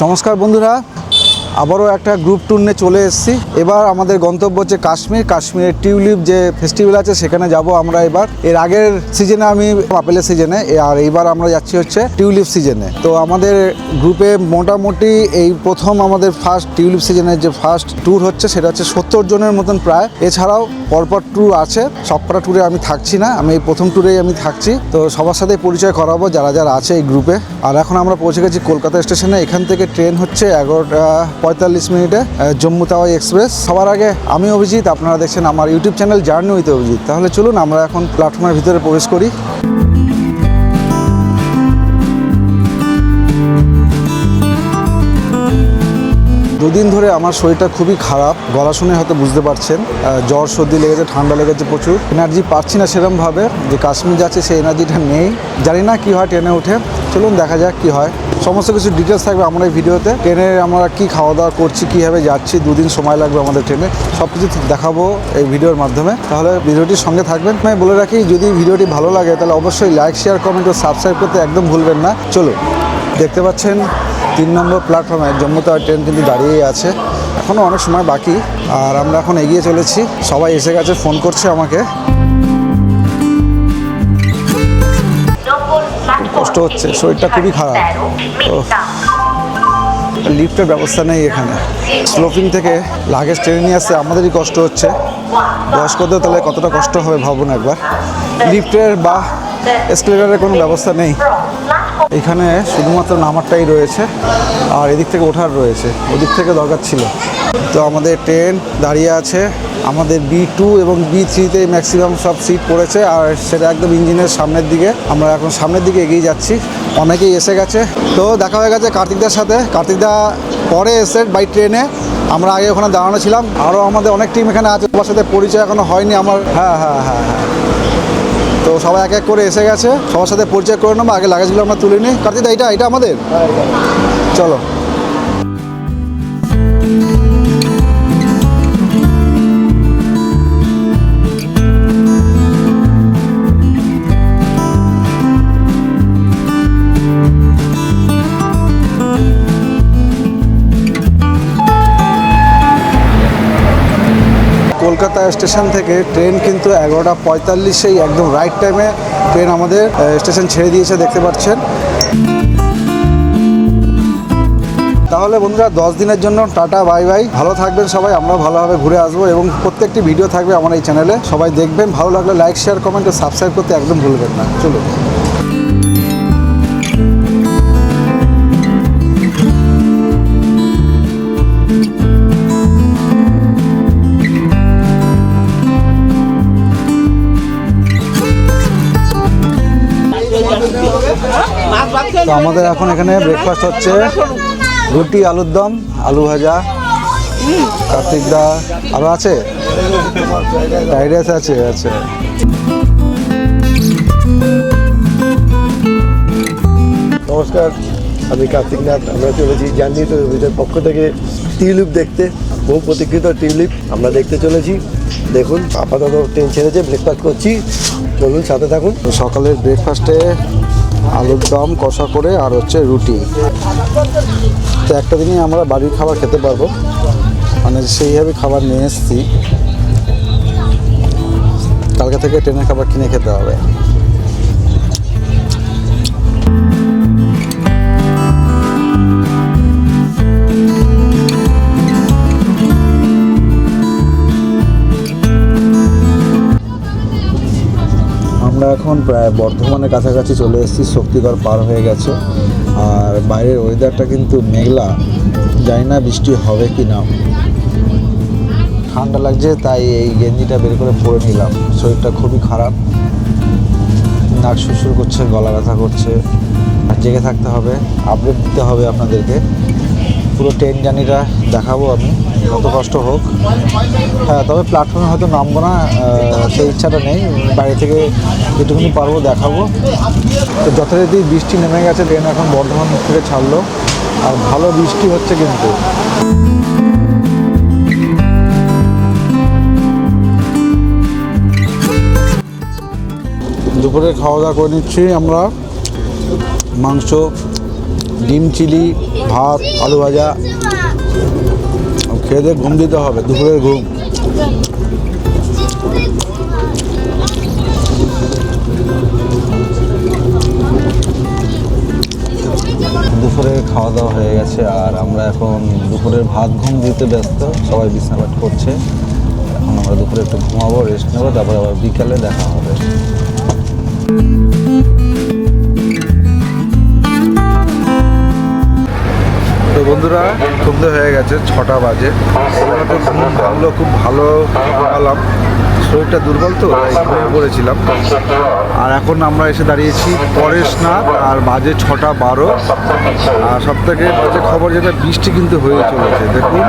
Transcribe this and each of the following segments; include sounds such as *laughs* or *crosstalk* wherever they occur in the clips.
নমস্কার বন্ধুরা আবারও একটা গ্রুপ ট্যুর নিয়ে চলে এসেছি। এবার আমাদের গন্তব্য হচ্ছে কাশ্মীর। কাশ্মীরের টিউলিপ যে ফেস্টিভ্যাল আছে, সেখানে যাব আমরা এবার। এর আগের সিজনে আমি আপেলের সিজনে আর এইবার আমরা যাচ্ছি হচ্ছে টিউলিপ সিজনে তো আমাদের গ্রুপে মোটামুটি এই প্রথম আমাদের ফার্স্ট টিউলিপ সিজনের যে ফার্স্ট ট্যুর হচ্ছে, সেটা হচ্ছে সত্তর জনের মতন প্রায়। এছাড়াও পরপর ট্যুর আছে। সবকটা ট্যুরে আমি থাকছি না। আমি এই প্রথম ট্যুরেই আমি থাকছি। তো সবার সাথে পরিচয় করাবো যারা যারা আছে এই গ্রুপে আর এখন আমরা পৌঁছে গেছি কলকাতা স্টেশনে। এখান থেকে ট্রেন হচ্ছে এগারোটা পঁয়তাল্লিশ মিনিটে জম্মু তাওয়াই এক্সপ্রেস। সবার আগে আমি অভিজিৎ, আপনারা দেখছেন আমার YouTube channel journey with Abhijit. তাহলে চলুন, আমরা এখন প্ল্যাটফর্মের ভিতরে প্রবেশ করি। দুদিন ধরে আমার শরীরটা খুবই খারাপ। গলা শুনে হয়তো বুঝতে পারছেন জ্বর, সর্দি লেগেছে, ঠান্ডা লেগেছে প্রচুর। এনার্জি পাচ্ছি না সেরমভাবে যে কাশ্মীর যাচ্ছে, সেই এনার্জিটা নেই। জানি না কী হয় ট্রেনে উঠে। চলুন, দেখা যাক কী হয়। সমস্ত কিছু ডিটেলস থাকবে আমার এই ভিডিওতে। ট্রেনে আমরা কি খাওয়া দাওয়া করছি, কীভাবে যাচ্ছি, দুদিন সময় লাগবে আমাদের ট্রেনে সব কিছু দেখাবো এই ভিডিওর মাধ্যমে। তাহলে ভিডিওটির সঙ্গে থাকবেন। আমি বলে রাখি, যদি ভিডিওটি ভালো লাগে, তাহলে অবশ্যই লাইক শেয়ার কমেন্ট ও সাবস্ক্রাইব করতে একদম ভুলবেন না। চলো দেখতে পাচ্ছেন তিন নম্বর প্ল্যাটফর্মে জম্মু তাওয়ার ট্রেন কিন্তু দাঁড়িয়েই আছে। এখনও অনেক সময় বাকি, আর আমরা এখন এগিয়ে চলেছি। সবাই এসে গেছে ফোন করছে আমাকে। কষ্ট হচ্ছে, শরীরটা খুবই খারাপ। তো লিফটের ব্যবস্থা নেই এখানে। স্লোপিং থেকে লাগেজ টেনে নিয়ে আসতে আমাদেরই কষ্ট হচ্ছে। বয়স্কদের তাহলে কতটা কষ্ট হবে ভাবুন একবার। লিফটের বা এসকেলেটারের কোনো ব্যবস্থা নেই। এখানে শুধুমাত্র নামারটাই রয়েছে, আর এদিক থেকে ওঠার রয়েছে। ওদিক থেকে দরকার ছিল। তো আমাদের ট্রেন দাঁড়িয়ে আছে। আমাদের বি টু এবং বি থ্রিতে ম্যাক্সিমাম সব সিট পড়েছে আর সেটা একদম ইঞ্জিনের সামনের দিকে। আমরা এখন সামনের দিকে এগিয়ে যাচ্ছি। অনেকেই এসে গেছে। তো দেখা হয়ে গেছে কার্তিকদার সাথে। কার্তিকদা পরে এসে বাই ট্রেনে আমরা আগে ওখানে দাঁড়ানো ছিলাম। আরও আমাদের অনেক টিম এখানে আছে। সবার সাথে পরিচয় এখনও হয়নি আমার। হ্যাঁ হ্যাঁ হ্যাঁ হ্যাঁ। তো সবাই এক এক করে এসে গেছে। সবার সাথে পরিচয় করে নেব। আগে লাগেজগুলো আমরা তুলে নিই। কার্তিকদা এটা এটা আমাদের? চলো। স্টেশন থেকে ট্রেন কিন্তু এগারোটা পঁয়তাল্লিশেই একদম রাইট টাইমে ট্রেন আমাদের স্টেশন ছেড়ে দিয়েছে, দেখতে পাচ্ছেন। তাহলে বন্ধুরা, দশ দিনের জন্য টাটা বাই বাই ভালো থাকবেন সবাই আমরা ভালোভাবে ঘুরে আসব এবং প্রত্যেকটি ভিডিও থাকবে আমার এই চ্যানেলে সবাই দেখবেন, ভালো লাগলে লাইক শেয়ার কমেন্ট ও সাবস্ক্রাইব করতে একদম ভুলবেন না। চলুন। তো আমাদের এখন এখানে ব্রেকফাস্ট হচ্ছে। রুটি আলুর দম আলু ভাজা কার্তিক দা। আরও আছে? ফ্রাইড রাইস আছে আছে। নমস্কার আমি কার্তিক নাথ। আমরা চলেছি জার্নি তো অভিযান পক্ষ থেকে টিউলিপ দেখতে। বহু প্রতীক্ষিত টিউলিপ আমরা দেখতে চলেছি। দেখুন আপাতত ট্রেন ছেড়েছে ব্রেকফাস্ট করছি। চলুন সাথে থাকুন। সকালের ব্রেকফাস্টে আলুর দম, কষা করে আর হচ্ছে রুটি। তো একটা দিনই আমরা বাড়ির খাবার খেতে পারব। মানে সেইভাবে খাবার নিয়ে এসেছি। কালকে থেকে ট্রেনের খাবার কিনে খেতে হবে। এখন প্রায় বর্ধমানের কাছাকাছি চলে এসেছি, শক্তিগড় পার হয়ে গেছে। আর বাইরের ওয়েদারটা কিন্তু মেঘলা। জানি না বৃষ্টি হবে কি না ঠান্ডা লাগছে, তাই এই গেঞ্জিটা বের করে পরে নিলাম। শরীরটা খুবই খারাপ। নাক সুসুর করছে, গলা ব্যথা করছে। জেগে থাকতে হবে আপডেট দিতে হবে আপনাদেরকে। পুরো ট্রেন জার্নিটা দেখাবো আমি, যত কষ্ট হোক। হ্যাঁ তবে প্ল্যাটফর্মে হয়তো নামবো না সেই ইচ্ছাটা নেই। বাইরে থেকে যেটুকুনি পারব দেখাবো। তো যথারীতি বৃষ্টি নেমে গেছে, ট্রেন এখন বর্ধমান থেকে ছাড়লো। আর ভালো বৃষ্টি হচ্ছে কিন্তু। দুপুরে খাওয়া দাওয়া করে নিচ্ছি আমরা। মাংস, ডিম, চিলি ভাত, আলু ভাজা। খেয়ে দিয়ে ঘুম দিতে হবে, দুপুরের ঘুম। দুপুরে খাওয়া দাওয়া হয়ে গেছে, আর আমরা এখন দুপুরের ভাত ঘুম দিতে ব্যস্ত, সবাই বিছানাপাট করছে। এখন আমরা দুপুরে একটু ঘুমাবো রেস্ট নেব, তারপরে আবার বিকালে দেখা হবে। বন্ধুরা সন্ধে হয়ে গেছে, ছটা বাজে। তো ঘুম ভাঙলো, খুব ভালো ঘুমালাম। শরীরটা দুর্বল তো, তাই ঘুমিয়ে আর এখন আমরা এসে দাঁড়িয়েছি পরেশনাথ, আর বাজে ছটা বারো। আর সব থেকে বাজে খবর যেটা, বৃষ্টি কিন্তু হয়ে চলেছে, দেখুন।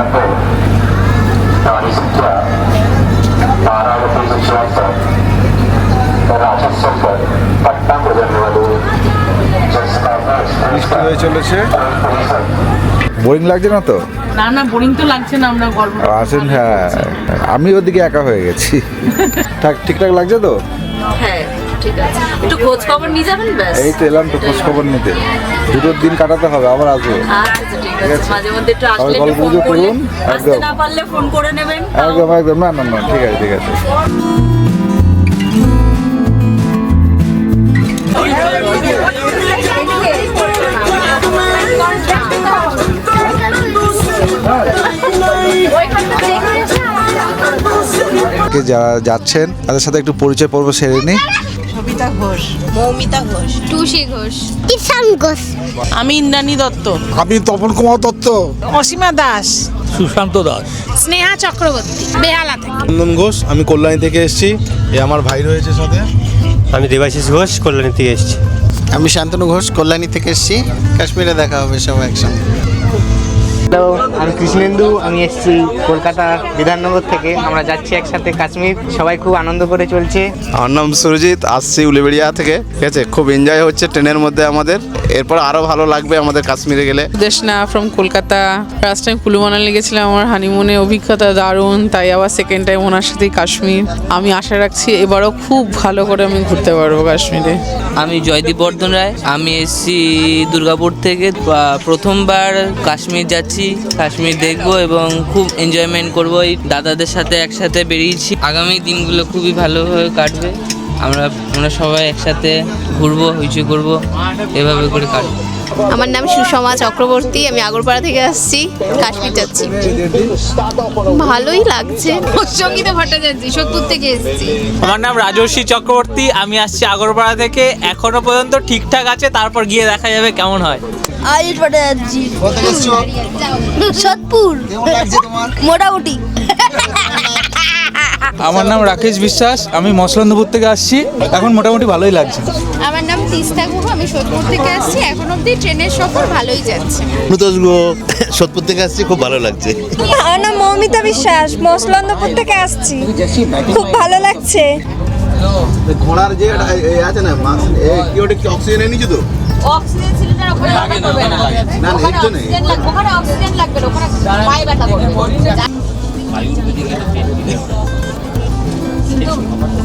বৃষ্টি হয়ে চলেছে। বোরিং লাগছে না তো? না না বোরিং তো লাগছে না আমরা গল্প আসেন হ্যাঁ। আমি ওদিকে একা হয়ে গেছি। ঠিক ঠিকঠাক লাগছে তো? হ্যাঁ ঠিক আছে। একটু খোঁজ খবর নিয়ে যাবেন ব্যাস? এই তো এলাম তো খোঁজ খবর নিতে। দুটোর দিন কাটাতে হবে আবার আসব। আচ্ছা ঠিক আছে। মাঝে মধ্যে একটু আসলে গল্প করুন, আসতে একদম। না পারলে ফোন করে নেবেন একদম একদম। না না না ঠিক আছে ঠিক আছে। কে যারা যাচ্ছেন তাদের সাথে একটু পরিচয় পর্ব সেরে নিই। মৌমিতা ঘোষ। টুসি ঘোষ। ঈশান ঘোষ। আমি ইন্দ্রাণী দত্ত। আমি তপন কুমার দত্ত? অসীমা দাস। সুশান্ত দাস। স্নেহা চক্রবর্তী। বেহালা থেকে। চন্দন ঘোষ আমি কল্যাণী থেকে এসেছি। এ আমার ভাই রয়েছে সাথে। আমি দেবাশিস ঘোষ কল্যাণী থেকে এসেছি। আমি শান্তনু ঘোষ কল্যাণী থেকে এসেছি। কাশ্মীরে দেখা হবে সবাই একসঙ্গে। হ্যালো আমি কৃষ্ণেন্দু আমি এসেছি কলকাতা বিধাননগর থেকে। আমরা যাচ্ছি একসাথে কাশ্মীর। সবাই খুব আনন্দ করে চলছে। আমার নাম সুরজিৎ আসছি উলিবেড়িয়া থেকে ঠিক আছে? খুব এনজয় হচ্ছে ট্রেনের মধ্যে আমাদের। এরপর আরও ভালো লাগবে আমাদের কাশ্মীরে গেলে। Deshna from Kolkata. First time Kullu Manali গেছিলাম আমার হানিমুনে অভিজ্ঞতা দারুণ তাই আবার সেকেন্ড টাইম ওনার সাথেই কাশ্মীর। আমি আশা রাখছি এবারও খুব ভালো করে আমি ঘুরতে পারব কাশ্মীরে। আমি জয়দীপ বর্ধন রায় আমি এসেছি দুর্গাপুর থেকে প্রথমবার কাশ্মীর যাচ্ছি কাশ্মীর দেখব এবং খুব এনজয়মেন্ট করব। এই দাদাদের সাথে একসাথে বেরিয়েছি। আগামী দিনগুলো খুবই ভালোভাবে কাটবে। আমরা আমরা সবাই একসাথে ঘুরবো হইচু করব। এভাবে করে কাটবো। আমার নাম সুষমা চক্রবর্তী আমি আগরপাড়া থেকে আসছি কাশ্মীর যাচ্ছি। ভালোই লাগছে। সঙ্গীতা ভট্টাচার্য সোদপুর থেকে এসেছি। আমার নাম রাজস্বী চক্রবর্তী আমি আসছি আগরপাড়া থেকে। এখনও পর্যন্ত ঠিকঠাক আছে তারপর গিয়ে দেখা যাবে কেমন হয়। আয়ুষ ভট্টাচার্য। সোদপুর। মোটামুটি। আমার নাম রাকেশ বিশ্বাস আমি মসলন্দপুর থেকে আসছি। এখন মোটামুটি ভালোই লাগছে। আমার নাম তিস্তা গুহ আমি সোদপুর থেকে আসছি। এখন অবধি ট্রেনের সফর ভালোই যাচ্ছে। অনুতোষ সোদপুর থেকে আসছি খুব ভালো লাগছে। আমার নাম মৌমিতা বিশ্বাস মসলন্দপুর থেকে আসছি। খুব ভালো লাগছে। ঘোড়ার যে আছে না কি ওটা কি অক্সিজেন এনেছি তো? অক্সিজেন সিলিন্ডার ওখানে না না, ওখানে অক্সিজেন লাগবে ওখানে অক্সিজেন লাগবে না, ওখানে পায়ে ব্যথা করবে।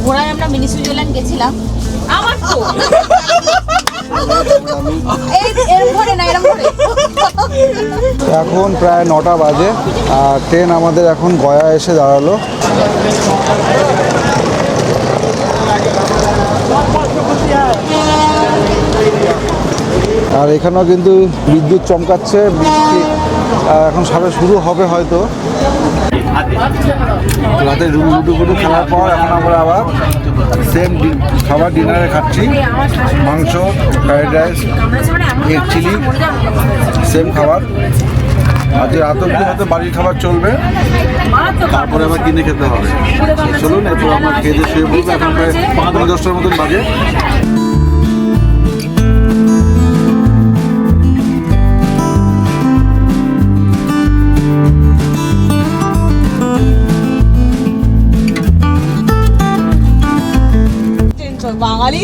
ঘোড়ায় আমরা মিনি সুইজারল্যান্ড গেছিলাম। আমার তো। এখন প্রায় নটা বাজে, আর ট্রেন আমাদের এখন গয়া এসে দাঁড়াল। আর এখানেও কিন্তু বিদ্যুৎ চমকাচ্ছে এখন সবে শুরু হবে হয়তো। রাতে লুডু ফুডু খেলার পর এখন আমরা আবার সেম খাবার ডিনারে খাচ্ছি। মাংস fried rice egg chilli same খাবার। আজ রাত অব্দি হয়তো বাড়ির খাবার চলবে। তারপরে আবার কিনে খেতে হবে। চলুন, এরপর আমরা খেয়ে শুয়ে পড়ব। এখন প্রায় পনেরো দশটার মতন বাজে।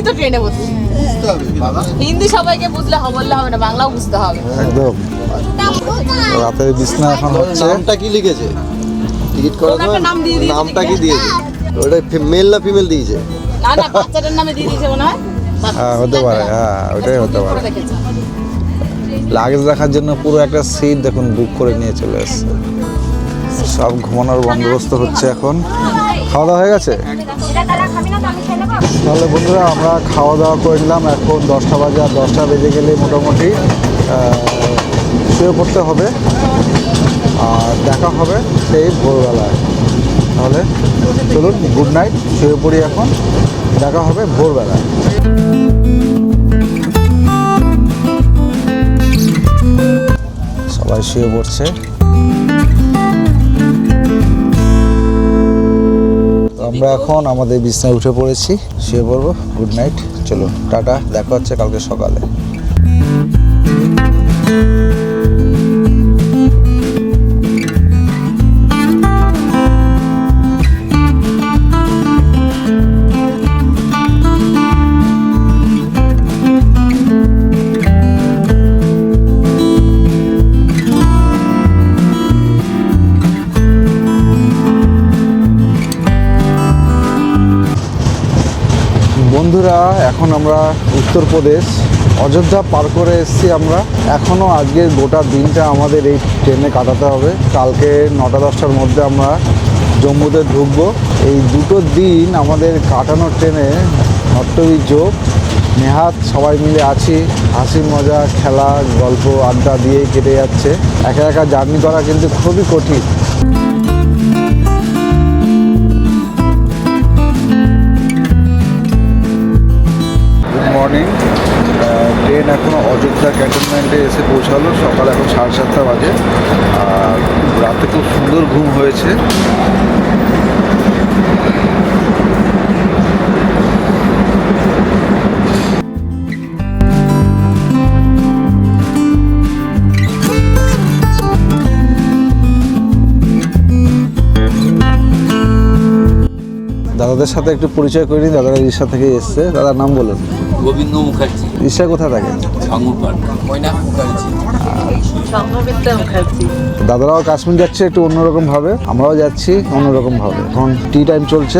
তো ট্রেনে বসে হিন্দি সবাইকে বুঝলে হবে বললে হবে না বাংলাও বুঝতে হবে। একদম। রাতের বিছনা এখন হচ্ছে। নামটা কি লিখেছে? টিকিট সময় নাম দিয়ে দিয়েছে নামটা কি দিয়েছে? ওটা মেল না ফিমেল দিয়েছে? না না বাচ্চাটার নামে দিয়ে দিয়েছে মনে হয়। হ্যাঁ হতে পারে হ্যাঁ ওটাই হতে পারে। লাগেজ রাখার জন্য পুরো একটা সিট দেখুন বুক করে নিয়ে চলে এসছে। সব ঘুমানোর বন্দোবস্ত হচ্ছে এখন। খাওয়া দাওয়া হয়ে গেছে? তাহলে বন্ধুরা আমরা খাওয়া দাওয়া করে নিলাম। এখন দশটা বাজে আর দশটা বেজে গেলে মোটামুটি শুয়ে পড়তে হবে। আর দেখা হবে সেই ভোরবেলায়। তাহলে চলুন গুড নাইট শুয়ে পড়ি এখন। দেখা হবে ভোরবেলায়। সবাই শুয়ে পড়ছে। আমরা এখন আমাদের বিছনায় উঠে পড়েছি, শুয়ে পড়ব। গুড নাইট চলো টাটা, দেখা হচ্ছে কালকে সকালে। উত্তরপ্রদেশ অযোধ্যা পার করে এসেছি আমরা। এখনও আজকের গোটা দিনটা আমাদের এই ট্রেনে কাটাতে হবে। কালকে নটা দশটার মধ্যে আমরা জম্মুতে ঢুকবো। এই দুটো দিন আমাদের কাটানো ট্রেনে নট্টবী যোগ। নেহাত সবাই মিলে আছি। হাসি মজা, খেলা, গল্প, আড্ডা দিয়েই কেটে যাচ্ছে। একা একা জার্নি করা কিন্তু খুবই কঠিন। ট্রেন এখন অযোধ্যা ক্যান্টনমেন্টে এসে পৌঁছালো। সকাল এখন সাড়ে সাতটা বাজে। আর রাতে খুব সুন্দর ঘুম হয়েছে। দাদাদের সাথে একটু পরিচয় করে নিই দাদারা রিক্সা থেকে এসছে। দাদার নাম বলুন। গোবিন্দ মুখার্জি। রিক্সা কোথায় থাকে সাঙ্গু পার্ক ময়নাক মুখার্জি। দাদারাও কাশ্মীর যাচ্ছে একটু অন্যরকম ভাবে আমরাও যাচ্ছি অন্যরকম ভাবে এখন টি টাইম চলছে।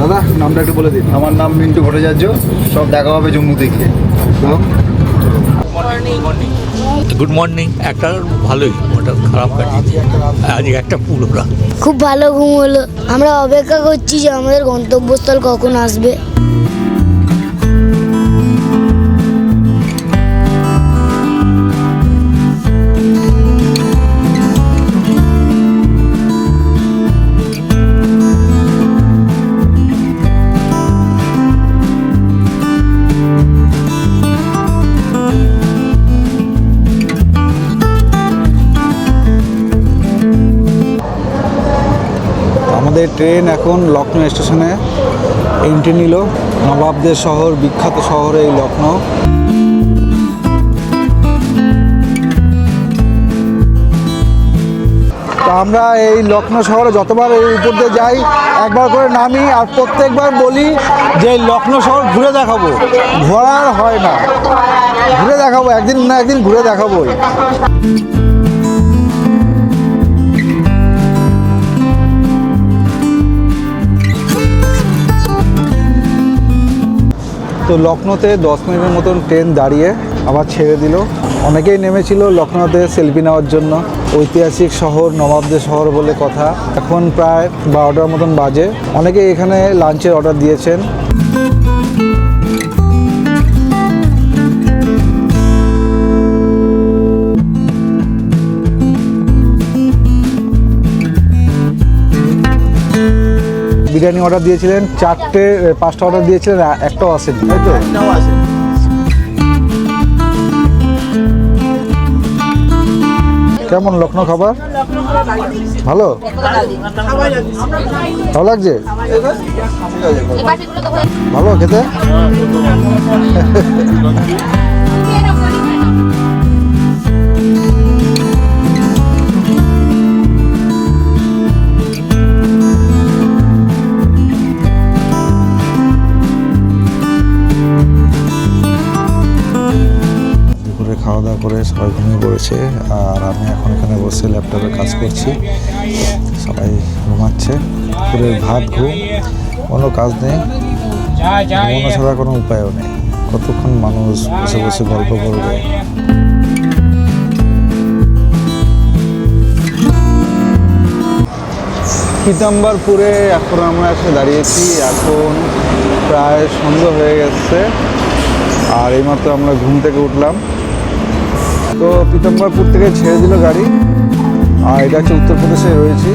দাদা নামটা একটু বলে দিন। আমার নাম মিন্টু ভট্টাচার্য সব দেখা হবে জম্মু জম্মুতে গিয়ে গুড মর্নিং একটা ভালোই ওটা খারাপ কাটিয়েছে। আজকে একটা পুরো খুব ভালো ঘুম হলো। আমরা অপেক্ষা করছি যে আমাদের গন্তব্যস্থল কখন আসবে। ট্রেন এখন লখনৌ স্টেশনে এন্ট্রি নিল। নবাবদের শহর, বিখ্যাত শহর এই লখনৌ তো আমরা এই লখনৌ শহরে যতবার এই উপর দিয়ে যাই, একবার করে নামি আর প্রত্যেকবার বলি যে লখনৌ শহর ঘুরে দেখাবো। ঘোরার হয় না। ঘুরে দেখাবো, একদিন না একদিন ঘুরে দেখাবোই। তো লখনৌতে দশ মিনিটের মতন ট্রেন দাঁড়িয়ে আবার ছেড়ে দিল। অনেকেই নেমেছিল লখনৌতে সেলফি নেওয়ার জন্য। ঐতিহাসিক শহর, নবাবদের শহর বলে কথা। এখন প্রায় বারোটার মতন বাজে। অনেকেই এখানে লাঞ্চের অর্ডার দিয়েছেন। বিরিয়ানি অর্ডার দিয়েছিলেন চারটে পাঁচটা অর্ডার দিয়েছিলেন একটাও আসেনি। তাই তো? কেমন লখনৌ খাবার? ভালো? ভালো লাগছে? ভালো খেতে? *laughs* করে সবাই ঘুমিয়ে পড়েছে, আর আমি এখন এখানে বসে ল্যাপটপে কাজ করছি। সবাই ঘুমাচ্ছে। পুরো ভাত, ঘুম, কোনো কাজ নেই। ঘুমানো ছাড়া কোনো উপায়ও নেই। কতক্ষণ মানুষ বসে বসে গল্প করবে? পিতাম্বরপুরে এখন আমরা এসে দাঁড়িয়েছি। এখন প্রায় সন্ধ্যা হয়ে গেছে। আর এইমাত্র আমরা ঘুম থেকে উঠলাম। তো পিতাম্বরপুর থেকে ছেড়ে দিল গাড়ি। আর এটা হচ্ছে উত্তরপ্রদেশে রয়েছি।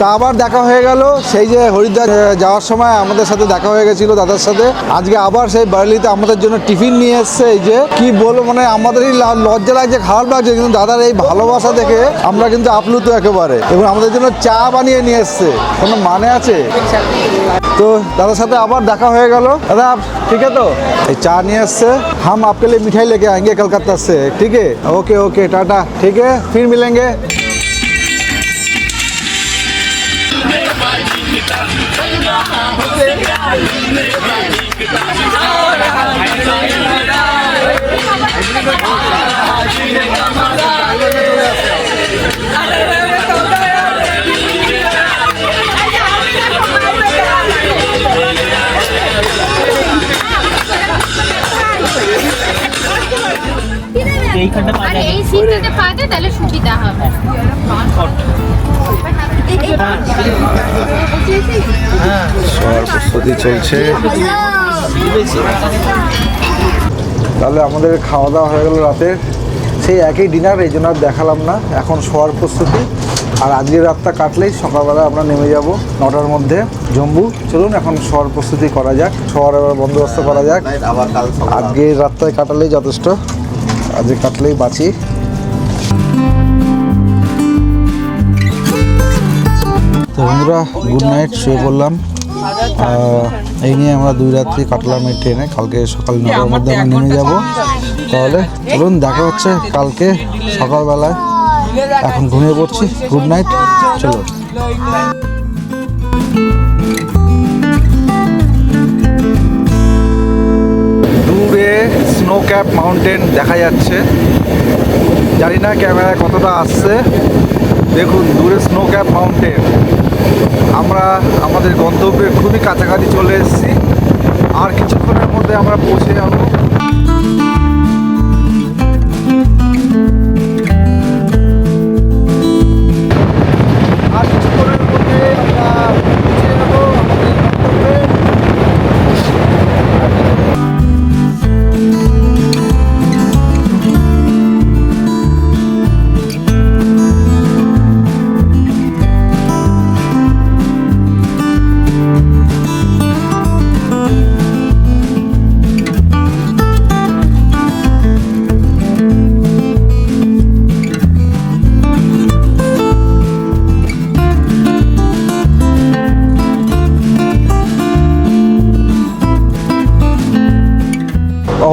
তা আবার দেখা হয়ে গেল। সেই যে হরিদ্বার যাওয়ার সময় আমাদের সাথে দেখা হয়ে গেছিল দাদার সাথে। আজকে আবার সেই বার্লিতে আমাদের জন্য টিফিন নিয়ে এসছে। এই যে কি বলব মানে আমাদেরই লজ্জা লাগছে, খারাপ লাগছে, কিন্তু দাদার এই ভালোবাসা দেখে আমরা কিন্তু আপ্লুত একেবারে। এবং আমাদের জন্য চা বানিয়ে নিয়ে এসছে। কোনো মানে আছে? তো দাদার সাথে আবার দেখা হয়ে গেল। দাদা, ঠিক আছে তো? এই চা নিয়ে এসছে। হাম আপকে লিয়ে মিঠাই লেগে আয়েঙ্গে কলকাতা সে। ঠিক ওকে ওকে, টাটা। ঠিক ফির মিলেঙ্গে। এইখানটা আর এই সিনটাতে পা দে তাহলে সুবিধা হবে চলছে। তাহলে আমাদের খাওয়া দাওয়া হয়ে গেল রাতের সেই একই ডিনার এই জন্য আর দেখালাম না। এখন শোয়ার প্রস্তুতি আর আজকের রাতটা কাটলেই সকালবেলা আমরা নেমে যাব নটার মধ্যে। জম্বু চলুন এখন শোয়ার প্রস্তুতি করা যাক। শোয়ার এবার বন্দোবস্ত করা যাক। আবার আজকের রাতটায় কাটালেই যথেষ্ট। আজকে কাটলেই বাঁচি। তো বন্ধুরা গুড নাইট শুয়ে পড়লাম। এই নিয়ে আমরা দুই রাত্রি কাটলাম এই ট্রেনে কালকে সকাল নটার মধ্যে আমরা নেমে যাব। তাহলে চলুন, দেখা হচ্ছে কালকে সকালবেলায়। এখন ঘুমিয়ে পড়ছি। গুড নাইট চলো। দূরে স্নো ক্যাপ মাউন্টেন দেখা যাচ্ছে। জানি না ক্যামেরায় কতটা আসছে। দেখুন, দূরে স্নো ক্যাপ মাউন্টেন আমরা আমাদের গন্তব্যে খুবই কাছাকাছি চলে এসেছি। আর কিছুক্ষণের মধ্যে আমরা পৌঁছে যাব।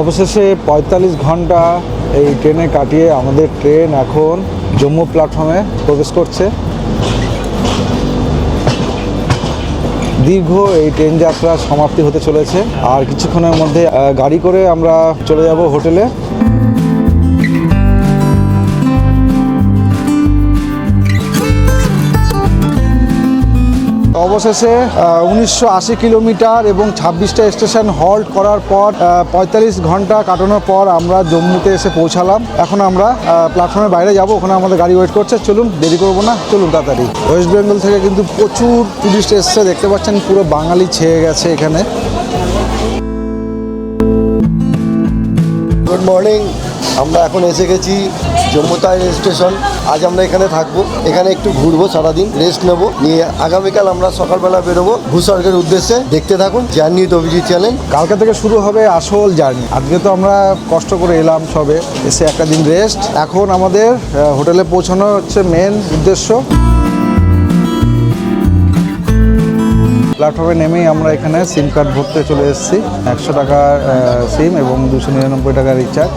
অবশেষে পঁয়তাল্লিশ ঘণ্টা এই ট্রেনে কাটিয়ে আমাদের ট্রেন এখন জম্মু প্ল্যাটফর্মে প্রবেশ করছে। দীর্ঘ এই ট্রেন যাত্রা সমাপ্তি হতে চলেছে। আর কিছুক্ষণের মধ্যে গাড়ি করে আমরা চলে যাব হোটেলে। অবশেষে উনিশশো আশি কিলোমিটার এবং ছাব্বিশটা স্টেশন হল্ট করার পর পঁয়তাল্লিশ ঘণ্টা কাটানোর পর আমরা জম্মুতে এসে পৌঁছালাম। এখন আমরা প্ল্যাটফর্মের বাইরে যাব। ওখানে আমাদের গাড়ি ওয়েট করছে। চলুন, দেরি করব না। চলুন তাড়াতাড়ি। ওয়েস্ট বেঙ্গল থেকে কিন্তু প্রচুর টুরিস্ট এসছে। দেখতে পাচ্ছেন, পুরো বাঙালি ছেয়ে গেছে এখানে। গুড মর্নিং আমরা এখন এসে গেছি জম্মু তাই স্টেশন। আজ আমরা এখানে থাকব। এখানে একটু ঘুরবো সারাদিন রেস্ট নেব, নিয়ে আগামীকাল আমরা সকালবেলা বেরোবো ভূস্বর্গের উদ্দেশ্যে। দেখতে থাকুন জার্নি অভিজিৎ চ্যানেল কালকে থেকে শুরু হবে আসল জার্নি। আজকে তো আমরা কষ্ট করে এলাম সবে, এসে একটা দিন রেস্ট এখন আমাদের হোটেলে পৌঁছানো হচ্ছে মেন উদ্দেশ্য। প্ল্যাটফর্মে নেমেই আমরা এখানে সিম কার্ড ভরতে চলে এসেছি। একশো টাকার সিম এবং দুশো নিরানব্বই টাকার রিচার্জ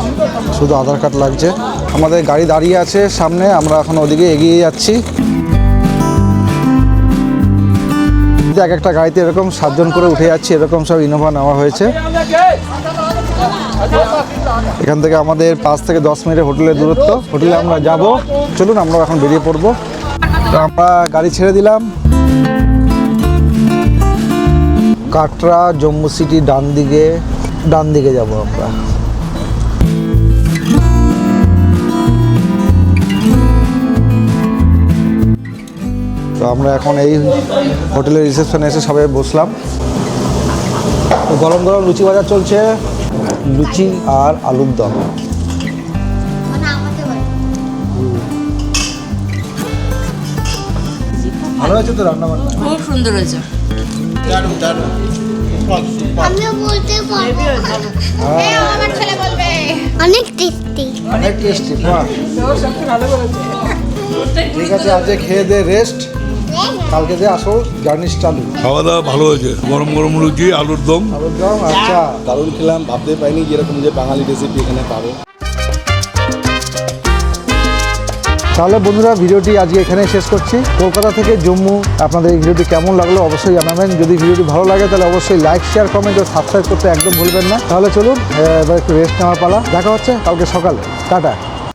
শুধু আধার কার্ড লাগছে। আমাদের গাড়ি দাঁড়িয়ে আছে সামনে, আমরা এখন ওদিকে এগিয়ে যাচ্ছি। এক একটা গাড়িতে এরকম সাতজন করে উঠে যাচ্ছে, এরকম সব ইনোভা নেওয়া হয়েছে। এখান থেকে আমাদের পাঁচ থেকে দশ মিনিটের হোটেলের দূরত্ব। হোটেলে আমরা যাব। চলুন আমরা এখন বেরিয়ে পড়ব। তো আমরা গাড়ি ছেড়ে দিলাম। কাটরা, জম্মু সিটি, ডান দিকে ডান দিকে যাব আমরা। তো আমরা এখন এই হোটেলের রিসেপশনে এসে সবাই বসলাম। তো গরম গরম লুচি বাজার চলছে। লুচি আর আলুর দম। ভালো আছে তো রান্না বান্না? খুব সুন্দর হয়েছে। আমিও বলতে পারব। আমার ছেলে বলবে। অনেক টেস্টি। অনেক টেস্টি বাহ। ঠিক আছে আজকে খেয়ে দে রেস্ট কালকে যে আসো জার্নি চালু খাওয়া দাওয়া ভালো হয়েছে। গরম গরম লুচি আলুর দম। আলুর দম আচ্ছা। দারুণ খেলাম ভাবতে পারিনি যেরকম যে বাঙালি রেসিপি এখানে পাবো। তাহলে বন্ধুরা ভিডিওটি আজকে এখানে শেষ করছি। কলকাতা থেকে জম্মু আপনাদের এই ভিডিওটি কেমন লাগল অবশ্যই জানাবেন। যদি ভিডিওটি ভালো লাগে তাহলে অবশ্যই লাইক শেয়ার কমেন্ট ও সাবস্ক্রাইব করতে একদম ভুলবেন না। তাহলে চলুন এবার একটু রেস্ট নেওয়ার পালা। দেখা হচ্ছে কালকে সকালে। টাটা।